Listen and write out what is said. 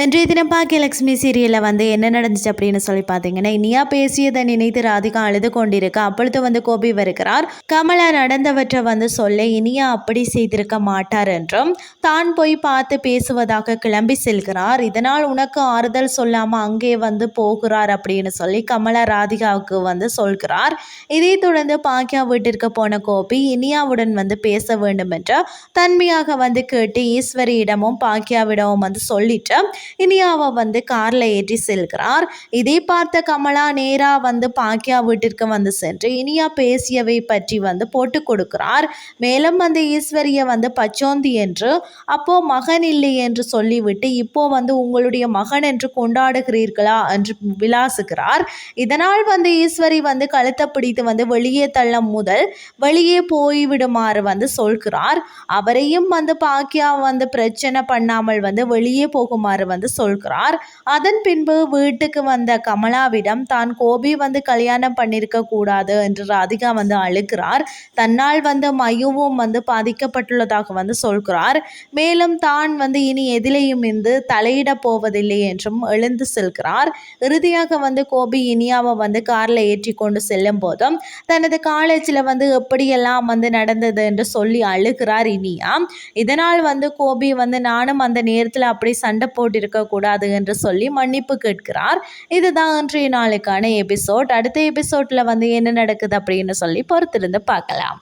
இன்றைய தினம் பாக்கியலட்சுமி சீரியலில் வந்து என்ன நடந்துச்சு அப்படின்னு சொல்லி பார்த்தீங்கன்னா இனியா பேசியதை நினைத்து ராதிகா அழுது கொண்டிருக்க அப்பொழுது வந்து கோபி வருகிறார். கமலா நடந்தவற்றை வந்து சொல்ல இனியா அப்படி செய்திருக்க மாட்டார் என்றும் தான் போய் பார்த்து பேசுவதாக கிளம்பி செல்கிறார். இதனால் உனக்கு ஆறுதல் சொல்லாமல் அங்கே வந்து போகிறார் அப்படின்னு சொல்லி கமலா ராதிகாவுக்கு வந்து சொல்கிறார். இதை தொடர்ந்து பாக்கியா வீட்டிற்கு போன கோபி இனியாவுடன் வந்து பேச வேண்டும் என்று தன்மையாக வந்து கேட்டு ஈஸ்வரியிடமும் பாக்கியாவிடமும் வந்து சொல்லிட்டு இனியாவை வந்து காரில் ஏற்றி செல்கிறார். இதை பார்த்த கமலா நேராக வந்து பாக்கியா வீட்டிற்கு வந்து சென்று இனியா பேசியவை பற்றி வந்து போட்டு கொடுக்கிறார். மேலும் வந்து ஈஸ்வரியை வந்து பச்சோந்தி என்று அப்போ மகன் இல்லை என்று சொல்லிவிட்டு இப்போ வந்து உங்களுடைய மகன் என்று கொண்டாடுகிறீர்களா? என்று விளாசுகிறார். இதனால் வந்து ஈஸ்வரி வந்து கழுத்தை பிடித்து வந்து வெளியே தள்ள முதல் வெளியே போய்விடுமாறு வந்து சொல்கிறார். அவரையும் வந்து பாக்கியா வந்து பிரச்சனை பண்ணாமல் வந்து வெளியே போகுமாறு வந்து சொல்கிறார். அதன் பின்பு வீட்டுக்கு வந்த கமலாவிடம் தான் கோபி வந்து கல்யாணம் பண்ணியிருக்க கூடாது என்று ராதிகா வந்து அழுகிறார். தன்னால் வந்து மயுவும் வந்து பாதிக்கப்பட்டுள்ளதாக வந்து சொல்கிறார். மேலும் தான் வந்து இனி எதிலையும் இருந்து தலையிட போவதில்லை என்றும் எழுந்து செல்கிறார். இறுதியாக வந்து கோபி இனியாவை வந்து காரில் ஏற்றி கொண்டு செல்லும் போதும் தனது காலேஜில் வந்து எப்படியெல்லாம் வந்து நடந்தது என்று சொல்லி அழுகிறார் இனியா. இதனால் வந்து கோபி வந்து நானும் அந்த நேரத்தில் அப்படி சண்டை போட்டு இருக்கக்கூடாது என்று சொல்லி மன்னிப்பு கேட்கிறார். இதுதான் இன்றைய நாளுக்கான எபிசோட். அடுத்த எபிசோட்ல வந்து என்ன நடக்குது அப்படின்னு சொல்லி பொறுத்திருந்து பார்க்கலாம்.